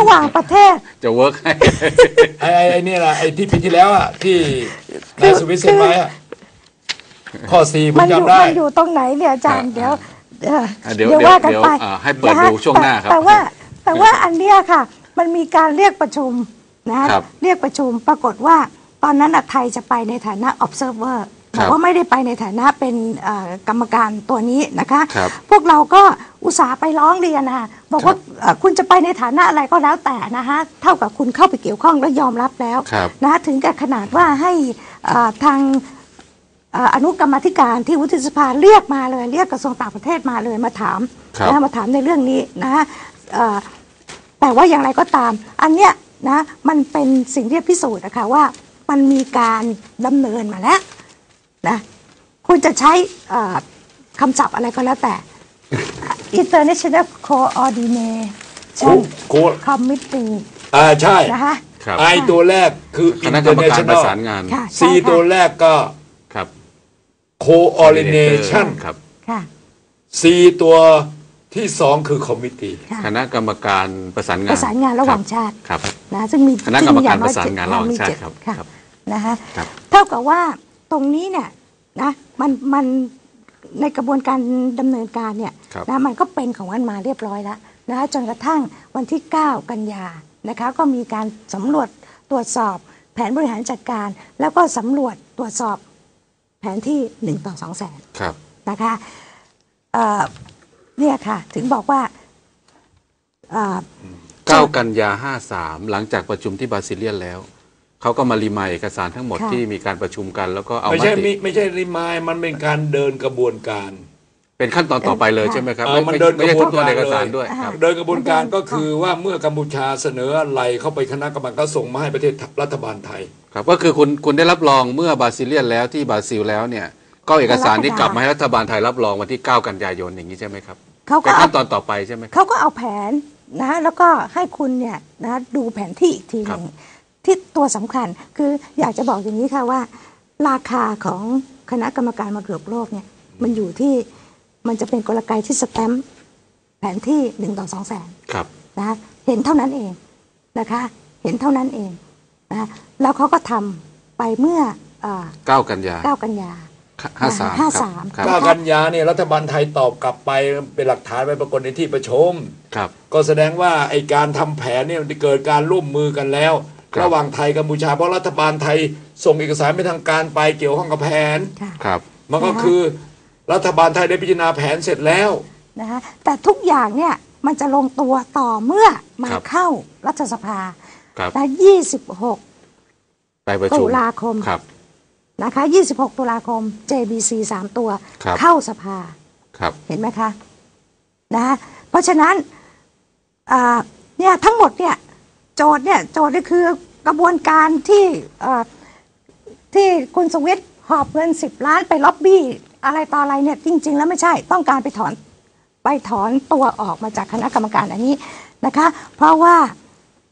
ระหว่างประเทศ จะเวิร์กให้ไอ้ไอ้ไอ้นี่แหละไอ้ที่ปีที่แล้วอะที่นายสุวิทย์เซ็นไว้อะข้อสี่ผมมันอยู่จำได้ มันอยู่ตรงไหนเนี่ยอาจารย์อ่าเดี๋ยวเอ่ออะเดี๋ยวเดี๋ยวว่ากันเดี๋ยวไปอ่าให้เปิดะฮะดูช่วงหน้าครับแต่แต่ว่าแต่ว่าอันเนี้ยค่ะ มันมีการเรียกประชุมนะฮะครับ เรียกประชุมปรากฏว่าตอนนั้นน่ะไทยจะไปในฐานะ observer ครั บบอกว่าไม่ได้ไปในฐานะเป็นเอ่อกรรมการตัวนี้นะคะครับพวกเราก็อุตส่าห์ไปร้องเรียนนะคะบอกว่าเอ่อคุณจะไปในฐานะอะไรก็แล้วแต่นะคะเท่ากับคุณเข้าไปเกี่ยวข้องและยอมรับแล้วครับนะถึงกับขนาดว่าให้เอ่อทางเอ่ออนุกรรมาธิการที่วุฒิสภาเรียกมาเลย เรียกกระทรวงต่างประเทศมาเลยมาถามครับนะมาถามในเรื่องนี้นะเอ่อแต่ว่าอย่างไรก็ตาม อันเนี้ยนะมันเป็นสิ่งที่พิสูจน์นะคะว่ามันมีการดำเนินมาแล้ว นะคุณจะใช้เอ่อคำศัพท์อะไรก็แล้วแต่ International Coordination โค Committee อ่าใช่นะคะครับไอตัวแรกคือ คณะกรรมการประสานงาน ค่ะซีใช่ค่ะตัวแรกก็ ครับ coordination ครับ ค่ะ ซีตัวที่สองคือ committee ค่ะ คณะกรรมการประสานงานประสานงานระหว่างชาติ ครับนะซึ่งมีคณะกรรมการซึ่งประสานงานระหว่างมีชาติเจ็ดครับค่ะครับ นะคะครับ เท่ากับว่า ตรงนี้เนี่ยนะมันมันในกระบวนการดำเนินการเนี่ยครับนะมันก็เป็นของมันมาเรียบร้อยแล้วนะคะจนกระทั่งวันที่ 9 กันยานะคะก็มีการสำรวจตรวจสอบแผนบริหารจัดการ แล้วก็สำรวจตรวจสอบแผนที่ 1 ต่อ2แสนครับนะคะเอ่อเนี่ยค่ะ ถึงบอกว่าเอ่อ9กันยา 53 หลังจากประชุมที่บาซิเลียนแล้ว เขาก็มารีมายเอกสารทั้งหมดค่ะ ที่มีการประชุมกัน แล้วก็เอาไม่มใช่ติมิไม่ใช่ริมายมันเป็นการเดินกระบวนการ เป็นขั้นตอนต่อไปเลยใช่ไหมครับเออมันไม่เดินไม่ใช่กระบทวนบทวนการเอกสารเลยด้วยอ่าครับ เดินกระบวนการก็คือว่าเมื่อกัมพูชาเสนออะไรเข้าไปคณะกรรมการก็ส่งมาให้ประเทศรัฐบาลไทย ครับก็คือคุณคุณได้รับรองเมื่อบาซิเลียนแล้วที่บราซิลแล้วเนี่ย ก็เอกสารที่กลับมาให้รัฐบาลไทยรับรองวันที่ 9 กันยายนอย่างนี้ใช่ไหมครับเขาก็เป็นเอาขั้นตอนต่อไปใช่ไหมครับ เขาก็เอาแผนนะแล้วก็ให้คุณเนี่ยนะดูแผนที่อีกทีหนึ่ง ที่ตัวสำคัญคืออยากจะบอกอย่างนี้ค่ะว่า ราคาของคณะกรรมการมรดกโลกเนี่ยมันอยู่ที่มันจะเป็นกลไกที่สแตมป์แผนที่หนึ่งต่อสองแสนครับนะเห็นเท่านั้นเองนะคะ เห็นเท่านั้นเองนะแล้วเขาก็ทำไปเมื่อเอ่อ9กันยา9กันยา53ห้าครับสามครับก้ากันยาเนี่ยรัฐบาลไทยตอบกลับไปเป็นหลักฐานไปปรากฏในที่ประชุมครับ ก็แสดงว่าไอการทำแผนเนี่ยมันเกิดการร่วมมือกันแล้วค รับระหว่างไทยกัมพูชาเพราะรัฐบาลไทยส่งเอกสารไปทางการไปเกี่ยวข้องกับแผนค่ะครับ มันก็นะคะคือรัฐบาลไทยได้พิจารณาแผนเสร็จแล้วนะคะแต่ทุกอย่างเนี่ยมันจะลงตัวต่อเมื่อมาครับเข้ารัฐสภาครับและ26ไปประชุตุมลาคมครับนะคะ26 ตุลาคม JBC 3 ตัวครับเข้าสภาครับเห็นไหมคะนะคะเพราะฉะนั้นอ่าเนี่ยทั้งหมดเนี่ย โจทย์เนี่ยโจทย์นี่คือกระบวนการที่เอ่อที่คุณสวิตหอบเงิน 10 ล้านไปล็อบบี้อะไรต่ออะไรเนี่ยจริง ๆ แล้วไม่ใช่ต้องการไปถอนไปถอนตัวออกมาจากคณะกรรมการอันนี้นะคะ เพราะว่า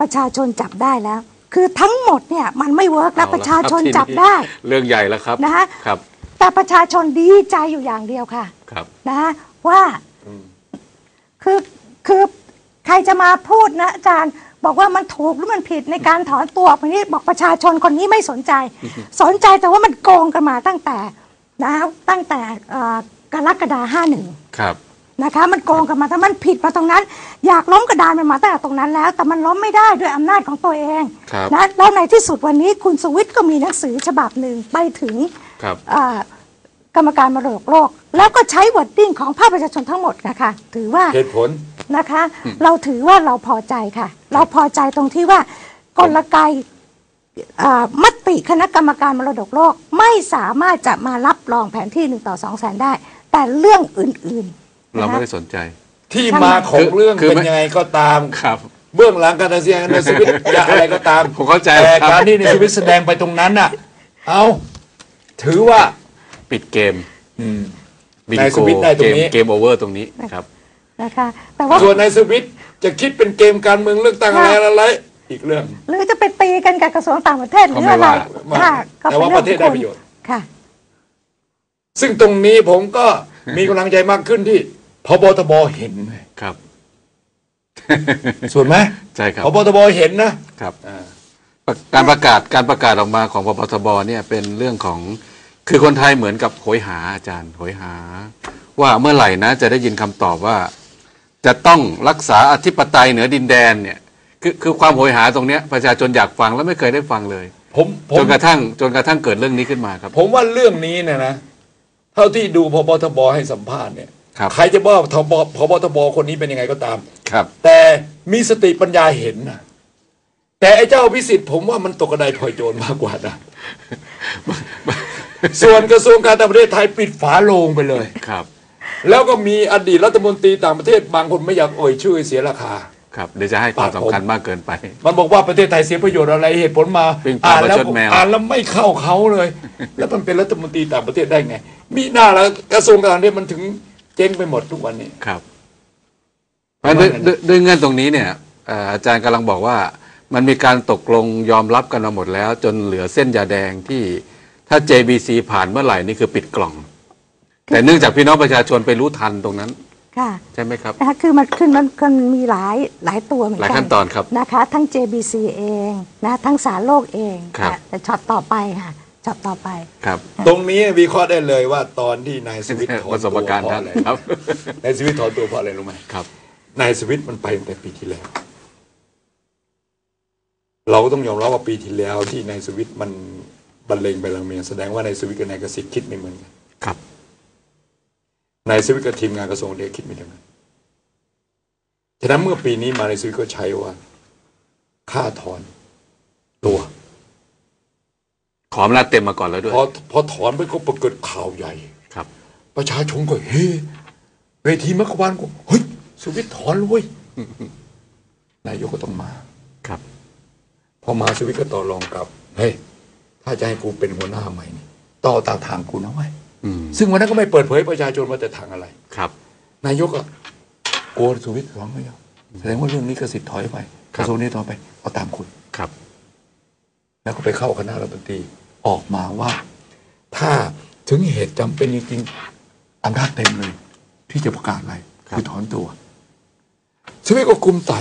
ประชาชนจับได้แล้ว คือทั้งหมดเนี่ยมันไม่เวิร์กแล้วเอประชาชนทีจับได้ เรื่องใหญ่แล้วครับนะคะครับแต่ประชาชนดีใจอยู่อย่างเดียวค่ะครับนะว่าคือคือ ใครจะมาพูดนะอาจารย์ บอกว่ามันถูกหรือมันผิดในการถอนตัวออกมานี้บอกประชาชนคนนี้ไม่สนใจ สนใจแต่ว่ามันโกงกันมาตั้งแต่นะตั้งแต่เอ่อกรกฎาห้าหนึ่งครับนะคะมันโกงกันมาถ้ามันผิดมาตรงนั้น อยากล้มกระดานมันมาตั้งแต่ตรงนั้นแล้ว แต่มันล้มไม่ได้ด้วยอำนาจของตัวเองครับนะแล้วในที่สุดวันนี้คุณสวิตก็มีหนังสือฉบับหนึ่งไปถึงครับอ่ากรรมการมรดกโลก แล้วก็ใช้วอร์ดดิ้งของภาคประชาชนทั้งหมดนะคะ ถือว่าเหตุผล นะคะ เราถือว่าเราพอใจค่ะ เราพอใจตรงที่ว่ากลไกอ่ามติคณะกรรมการมรดกโลกไม่สามารถจะมารับรองแผนที่หนึ่งต่อสองแสนได้ แต่เรื่องอื่นๆ เรานะคะไม่ได้สนใจ ที่มาของเรื่องคือเป็นไม่ยังไงก็ตามครับเบื้องหลังการตัดสินใจในสวิตจะอะไรก็ตามผมเข้าใจแต่ครับการที่ในสวิตแสดงไปตรงนั้นน่ะ เอาถือว่าปิดเกมอืมบิงนายโกสวิตได้ตรเกงมนี้เกมโอเวอร์ตรงนี้ครับ นะคะแต่ว่าส่วนในสวิตจะคิดเป็นเกมการเมืองเลือกตั้งอะไรอะไร อีกเรื่อง หรือจะไปตีกันกับกระทรวงต่างประเทศหรืออะไรก็ไม่ว่าค่ะก็แต่ว่าองประเทศได้ประโยชน์ค่ะ ซึ่งตรงนี้ผมก็มีกำลังใจมากขึ้นที่พบทบเห็นครับส่วนไหมใช่ครับพบทบเห็นนะครับการประกาศการประกาศออกมาของพปทบเนี่ยเป็นเรื่องของคือคนไทยเหมือนกับโหยหาอาจารย์โหยหา ว่าเมื่อไหร่นะ จะได้ยินคำตอบว่า จะต้องรักษาอธิปไตยเหนือดินแดนเนี่ยคือคือความโหยหาตรงเนี้ยประชาชนอยากฟังแล้วไม่เคยได้ฟังเลย ผมผจมนกระทั่งจนกระทั่งเกิดเรื่องนี้ขึ้นมาครับ ผมว่าเรื่องนี้เนี่ยนะ เท่าที่ดูพบทบให้สัมภาษณ์เนี่ยครับ ใครจะบอกทบพบทบคนนี้เป็นยังไงก็ตาม ครับ แต่มีสติปัญญาเห็นนะแต่ไอ้เจ้าพิสิทธิ์ผมว่ามันตกกระไดพลอยโจรมากกว่านะ ส่วนกระทรวงการต่างประเทศไทยปิดฝาโลงไปเลย ครับ แล้วก็มีอดีตรัฐมนตรีต่างประเทศบางคนไม่อยากเอ่ยชื่อเสียราคา ครับเดี๋ยวจะให้ความสำคัญมากเกินไป มันบอกว่าประเทศไทยเสียประโยชน์อะไรเหตุผลมาปิ้งปลาอ่านแล้วประชดแมว อ่านแล้วไม่เข้าเขาเลย แล้วมันเป็นรัฐมนตรีต่างประเทศได้ไง มีหน้าแล้วกระทรวงการต่างประเทศมันถึงเจ๊งไปหมดทุกวันนี้ ครับเพราะฉะนั้นด้วยด้วยด้วยเงื่อนตรงนี้เนี่ยเอ่ออาจารย์กำลังบอกว่า มันมีการตกลงยอมรับกันมาหมดแล้ว จนเหลือเส้นยาแดงที่ถ้า JBC ผ่านเมื่อไหร่นี่คือปิดกล่อง แต่เนื่องจากพี่น้องประชาชนไปรู้ทันตรงนั้น ค่ะใช่ไหมครับ นะคะคือมันขึ้นมันมันมีหลายหลายตัวเหมือนหลายกัขั้นตอนครับนะคะ ทั้ง JBC เองนะทั้งสารโลกเองครับนะแต่ช็อตต่อไปค่ะช็อตต่อไป ครับตรงนี้วิเคราะห์ได้เลยว่าตอนที่นายสวิตถอปนระสตัวบการณ์เพราะท่านอะไรครับ นายสวิตถอนตัวเพราะอะไรรู้ไหมครับ นายสวิตมันไปตั้งแต่ปีที่แล้ว เราก็ต้องยอมรับว่าปีที่แล้วที่นายสวิตมันบรรเลงไปลังเมียนแสดงว่านายสวิตกับนายกสิทธิ์คิดไม่เหมือนกันครับ นายสวิตกับทีมงานกระทรวงเดียคิดไม่เหมือนกันฉะนั้นเมื่อปีนี้มานายสวิตก็ใช้ว่า ค่าถอนตัวขออำนาจเต็มมาก่อนแล้วด้วย พอพอถอนไปก็ปรากฏข่าวใหญ่ครับ ประชาชนก็เฮ้เวทีมักกะวานก็เฮ้ยสวิตถอนเลยเว้ยนายกก็ต้องมาครับ พอมาสวิตก็ต่อรองกับ เฮ้ย ถ้าจะให้กูเป็นหัวหน้าใหม่นี่ต่อตามทางกูนะเว้ยอืม ซึ่งวันนั้นก็ไม่เปิดเผยประชาชนว่าจะทางอะไร ครับ นายกอะโกนสวิตถอนไม่ยอมแสดงว่าเรื่องนี้กสิทธิ์ถอยไปคกรับระทรวงนี้ถอนไปเอาตามคุณครับ แล้วก็ไปเข้าคณะรัฐมนตรีออกมาว่า ถ้าถึงเหตุจำเป็นจริงๆอำนาจเต็มเลย ที่จะประกาศอะไรครับคือถอนตัวสวิตก็กุมไต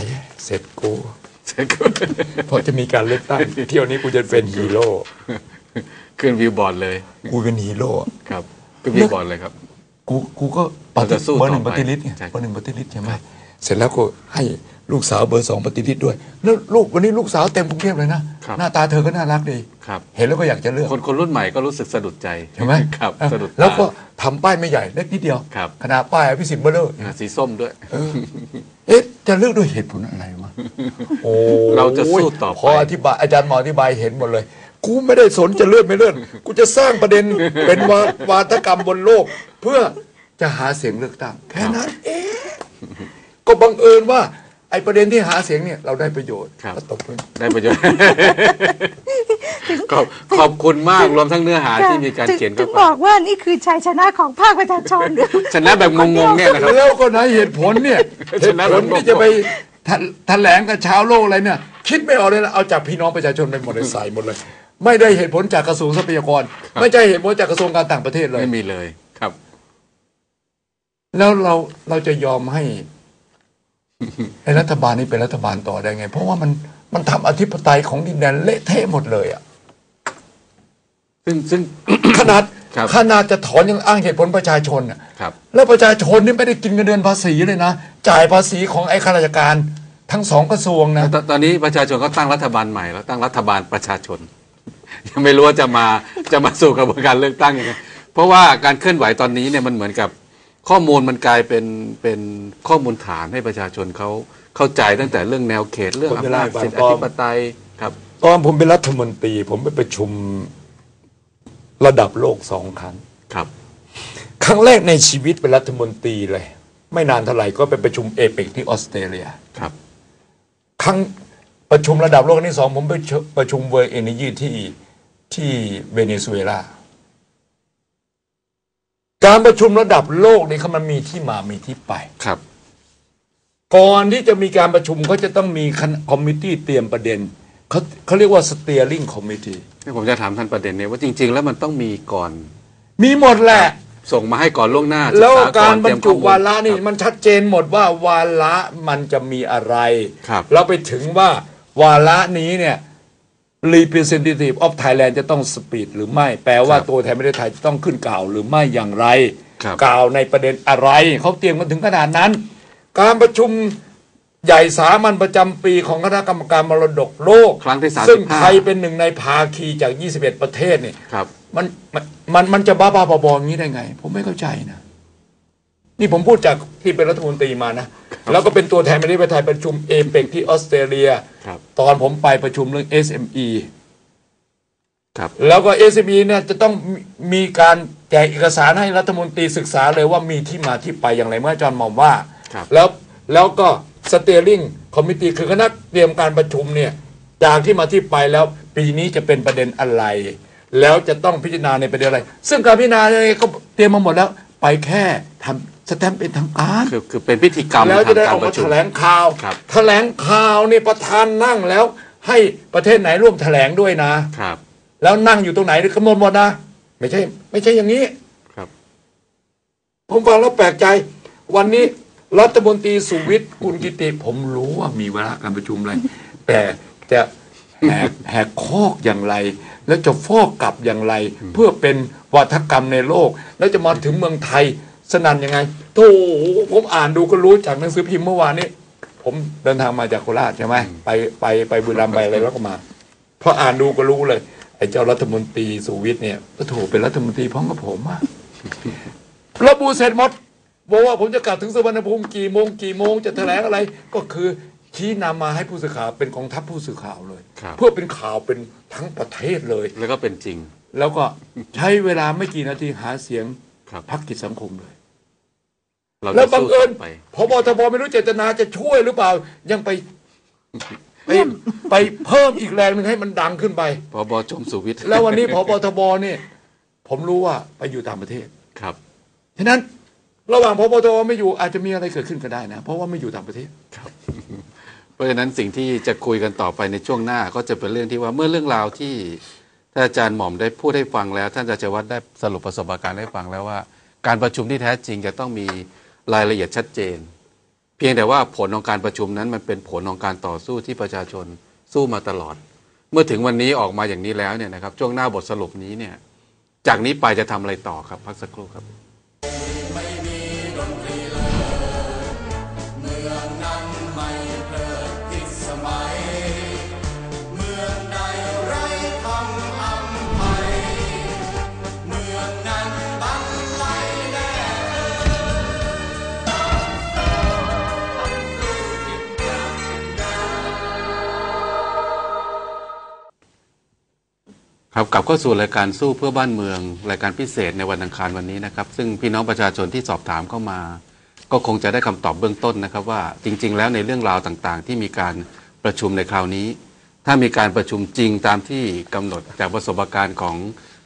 เสร็จกูพอจะมีการเลือกตั้งเที่ยวนี้กูจะเป็นฮีโร่ ขึ้นวิวบอร์ดเลย กูเป็นฮีโร่ครับขึ้นวิวบอร์ดเลยครับ กูกูก็เราจะสู้เบอร์หนึ่งต่ปอไปฏิริษไงใช่เบอร์หนึ่งปฏิริษใช่ไหมเสร็จแล้วก็ให้ลูกสาวเบอร์สองปฏิริษด้วย แล้วลูกวันนี้ลูกสาวเต็มกรุงเทพเลยนะครับหน้าตาเธอก็น่ารักดีครับเห็นแล้วก็อยากจะเลือก คนคนรุ่นใหม่ก็รู้สึกสะดุดใจใช่ไหมครับอะสะดุดตาแล้วก็ทำป้ายไม่ใหญ่เล็กนิดเดียวครับขนาดป้ายอภิสิทธิ์เบอร์เลอร์อ่าสีส้มด้วยเออเอ๊ะจะเลือกด้วยเหตุผลอะไรวะโอ้เราจะสู้ต่อไปพออธิบายอาจารย์หมออธิบายเห็นหมดเลย กูไม่ได้สนจะเลื่อนไม่เลื่อนกูจะสร้างประเด็นเป็นวาวาทกรรมบนโลก เพื่อจะหาเสียงเลือกตั้งแค่นั้นเองก็บังเอิญว่า ไอ้ประเด็นที่หาเสียงเนี่ยเราได้ประโยชน์ครับ ก็ตบมือ ได้ประโยชน์ ขอบขอบคุณมากรวมทั้งเนื้อหาที่มีการถึงเขียนถึเข้างไปบอกว่านี่คือชัยชนะของภาคประชาชน ชนะแบบงงๆเนี่ยนะครับ แล้วก็ไหนเหตุผลเนี่ยเหชตุนะผแบบลงงที่จะไปแถแถลงกับชาวโลกอะไรเนี่ย คิดไม่ออกเลยนะเอาจากพี่น้องประชาชนไปหมดเลยใส่หมดเลย ไม่ได้เหตุผลจากกระทรวงทรัพยากร ไม่ใช่เหตุผลจากกระทรวงการต่างประเทศเลย ไม่มีเลยครับ แล้วเราเราจะยอมให้ไอ้รัฐบาลนี้เป็นรัฐบาลต่อได้ไง เพราะว่ามันมันทำอธิปไตยของดินแดนเละเทะหมดเลยอะซึ่งซึ่งขนาดครับขนาดจะถอนยังอ้างเหตุผลประชาชนอะครับแล้วประชาชนนี่ไม่ได้กินเงินเดือนภาษีเลยนะจ่ายภาษีของไอ้ข้าราชการทั้งสองกระทรวงนะตอนตอนนี้ประชาชนก็ตั้งรัฐบาลใหม่แล้วตั้งรัฐบาลประชาชน ยังไม่รู้ว่าจะมาจะมาสู่กระบวนการเลือกตั้งยังไงเพราะว่าการเคลื่อนไหวตอนนี้เนี่ยมันเหมือนกับข้อมูลมันกลายเป็นเป็นข้อมูลฐานให้ประชาชนเขาเข้าใจตั้งแต่เรื่องแนวเขตเรื่องผมจะอำนาจเล่าให้ฟังสิทธิอก่อนธิปไตยครับ ตอนผมเป็นรัฐมนตรี ผมไปประชุมระดับโลกสองครั้งครับ ครั้งแรกในชีวิตเป็นรัฐมนตรีเลย ไม่นานเท่าไหร่ก็ไปประชุมเอเปกที่ออสเตรเลียครับ ครั้งประชุมระดับโลกครั้งที่สองผมไปเชประชุมเวอร์เอเนจีที่ ที่เวเนซุเอลา การประชุมระดับโลกนี่เขามันมีที่มามีที่ไป ครับ ก่อนที่จะมีการประชุมเขาจะต้องมีคอมมิตี้เตรียมประเด็นเขาเขาเรียกว่า steering committee นี่ผมจะถามท่านประเด็นเนี้ว่าจริง ๆ แล้วมันต้องมีก่อน มีหมดแหละ ส่งมาให้ก่อนล่วงหน้าศึแล้วษการอนบรเตรมจุข้อมูลวาระนี่ครับมันชัดเจนหมดว่าวาระมันจะมีอะไร ครับ เราไปถึงว่าวาระนี้เนี่ย representative of Thailand จะต้องสปีดหรือไม่ แปลว่าครับตัวแทนประเทศไทยจะต้องขึ้นกล่าวหรือไม่อย่างไรครับกล่าวในประเด็นอะไร เขาเตรียมกันถึงขนาดนั้น การประชุมใหญ่สามัญประจำปีของคณะกรรมการมรดกโลก ครั้งที่ซึ่ง35ไทยเป็นหนึ่งในภาคีจาก 21 ประเทศเนี่ยครับมันมันมันมันจะบ้าบ้าๆบอๆอย่างนี้ได้ไง ผมไม่เข้าใจนะ นี่ผมพูดจากที่เป็นรัฐมนตรีมานะ แล้วก็เป็นตัวแทนประเทศไทยประชุมเอเปกที่ออสเตรเลียครับตอนผมไปประชุมเรื่อง SME ครับแล้วก็ SME เนี่ยจะต้องมีมีการแจกเอกสารให้รัฐมนตรีศึกษาเลยว่ามีที่มาที่ไปอย่างไรเมื่ออาจารย์หมอมว่าครับแล้วแล้วก็สเต e ริ n งคอมมิตี้คือคณะเตรียมการประชุมเนี่ยจากที่มาที่ไปแล้วปีนี้จะเป็นประเด็นอะไร แล้วจะต้องพิจารณาในประเด็นอะไร ซึ่งการพิจารณาเนี่ยก็เตรียมมาหมดแล้วไปแค่ทำ สแตมป์เป็นทางการคือคือเป็นพิธีกรรมแล้วจะได้ทองอกกามาประชุแถมลงข่าวครับแถลงข่าวนี่ประธานนั่งแล้ว ให้ประเทศไหนร่วมแถลงด้วยนะครับ แล้วนั่งอยู่ตรงไหนกำหนดหมดนะไม่ใช่ ไม่ใช่อย่างนี้ครับ ผมฟังแล้วแปลกใจ วันนี้รัฐมนตรีสุวิทย์กุลกิติ ผมรู้ว่ามีเวลาการประชุมอะไร แต่จะแหกแหกคอกอย่างไร แล้วจะฟอกกลับอย่างไร เพื่อเป็นวัฒกรรมในโลก แล้วจะมาถึงเมืองไทย สนั่นยังไงโธ่ผมอ่านดูก็รู้จากหนังสือพิมพ์เมื่อวานนี้ผมเดินทางมาจากโคราชใช่ไหมไปไปไปบุรีรัมย์ไปอะไรแล้วก็มาพออ่านดูก็รู้เลย ไอ้เจ้ารัฐมนตรีสุวิทย์เนี่ยก็โถเป็นรัฐมนตรีพร้อมกับผมอะระบุเสร็จหมดบอกว่าผมจะกลับถึงสุวรรณภูมิกี่โมงกี่โมงจะแถลงอะไร ก็คือชี้นำมาให้ผู้สื่อข่าวเป็นกองทัพผู้สื่อข่าวเลยครับเพื่อเป็นข่าวเป็นทั้งประเทศเลย แล้วก็เป็นจริง แล้วก็ใช้เวลาไม่กี่นาทีหาเสียงครับพักกิจสังคมเลย เราแล้วจะบังสู้เอิญต่อไป พบทบไม่รู้เจตนาจะช่วยหรือเปล่า ยังไปไปไปเพิ่มอีกแรงหนึ่งให้มันดังขึ้นไป พบชมสุวิทย์แล้ววันนี้พบทบเนี่ยผมรู้ว่าไปอยู่ต่างประเทศ ครับ ฉะนั้นระหว่างพบทบไม่อยู่อาจจะมีอะไรเกิดขึ้นก็ได้นะ เพราะว่าไม่อยู่ต่างประเทศ เพราะฉะนั้นสิ่งที่จะคุยกันต่อไปในช่วงหน้าก็จะเป็นเรื่องที่ว่าเมื่อเรื่องราวที่ท่านอาจารย์หม่อมได้พูดให้ฟังแล้ว ท่านอาจารย์วัดได้สรุปประสบการณ์ให้ฟังแล้วว่า การประชุมที่แท้จริงจะต้องมี รายละเอียดชัดเจน เพียงแต่ว่าผลของการประชุมนั้นมันเป็นผลของการต่อสู้ที่ประชาชนสู้มาตลอด เมื่อถึงวันนี้ออกมาอย่างนี้แล้วเนี่ยนะครับช่วงหน้าบทสรุปนี้เนี่ยจากนี้ไปจะทำอะไรต่อครับพักสักครู่ครับ ครับกลับเข้าสู่รายการสู้เพื่อบ้านเมืองรายการพิเศษในวันอังคารวันนี้นะครับ ซึ่งพี่น้องประชาชนที่สอบถามเข้ามา ก็คงจะได้คำตอบเบื้องต้นนะครับว่าจริง ๆ แล้วในเรื่องราวต่างๆ ที่มีการประชุมในคราวนี้ ถ้ามีการประชุมจริงตามที่กำหนดจากประสบการณ์ของ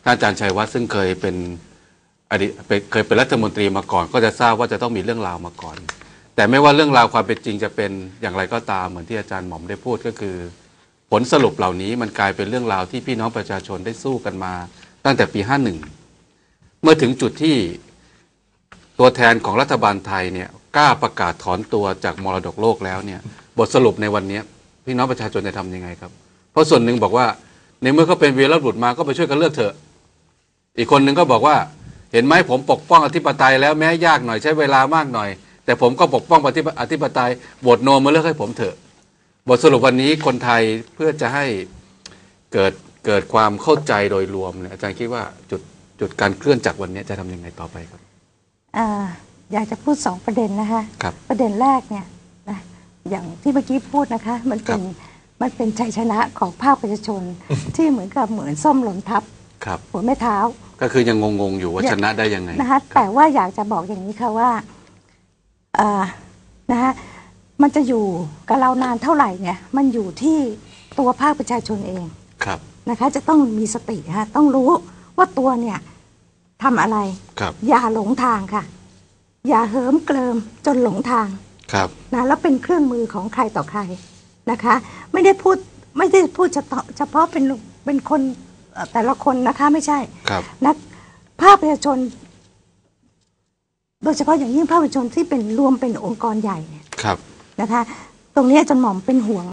ท่านอาจารย์ชัยวัฒน์ซึ่งเคยเป็นอดีตเคยเป็นรัฐมนตรีมาก่อน ก็จะทราบว่าจะต้องมีเรื่องราวมาก่อน แต่ไม่ว่าเรื่องราวความเป็นจริงจะเป็นอย่างไรก็ตามเหมือนที่อาจารย์หม่อมได้พูดก็คือ ผลสรุปเหล่านี้มันกลายเป็นเรื่องราวที่พี่น้องประชาชนได้สู้กันมา ตั้งแต่ปี 51 เมื่อถึงจุดที่ตัวแทนของรัฐบาลไทยเนี่ยกล้าประกาศถอนตัวจากมรดกโลกแล้วเนี่ยบทสรุปในวันนี้พี่น้องประชาชนจะทำยังไงครับ เพราะส่วนหนึ่งบอกว่า ในเมื่อเขาเป็นเวรบุตรมาก็ไปช่วยกันเลือกเถอะ อีกคนหนึ่งก็บอกว่า เห็นไหมผมปกป้องอธิปไตยแล้วแม้ยากหน่อยใช้เวลามากหน่อย แต่ผมก็ปกป้องอธิปอธิปไตยโหวตโนมาเลือกให้ผมเถอะ บทสรุปวันนี้คนไทยเพื่อจะให้เกิดเกิดความเข้าใจโดยรวมเนี่ยอาจารย์คิดว่าจุดจุดการเคลื่อนจากวันนี้จะทำยังไงต่อไปครับอ่าอยากจะพูดสองประเด็นนะคะครับ ประเด็นแรกเนี่ยนะอย่างที่เมื่อกี้พูดนะคะ มันเป็นมันเป็นชัยชนะของภาคประชาชน ที่เหมือนกับเหมือนส้มหล่นทับครับ หัวแม่เท้าก็คือยังงงๆอยู่ว่าชนะได้ยังไงนะคะแต่ว่าอยากจะบอกอย่างนี้ค่ะว่าอ่านะคะ มันจะอยู่กับเรานานเท่าไหร่เนี่ยมันอยู่ที่ตัวภาคประชาชนเองครับนะคะ จะต้องมีสติค่ะต้องรู้ว่าตัวเนี่ยทำอะไรครับ อย่าหลงทางค่ะ อย่าเหิมเกลิมจนหลงทางครับ นะแล้วเป็นเครื่องมือของใครต่อใครนะคะ ไม่ได้พูดไม่ได้พูดเฉพาะเฉพาะเป็นเป็นคนแต่ละคนนะคะไม่ใช่ ครับ นัภาคประชาชน โดยเฉพาะอย่างยิ่งภาคประชาชนที่เป็นรวมเป็นองค์กรใหญ่เนี่ยครับ นะคะ ตรงนี้อาจารย์หม่อมเป็นห่วง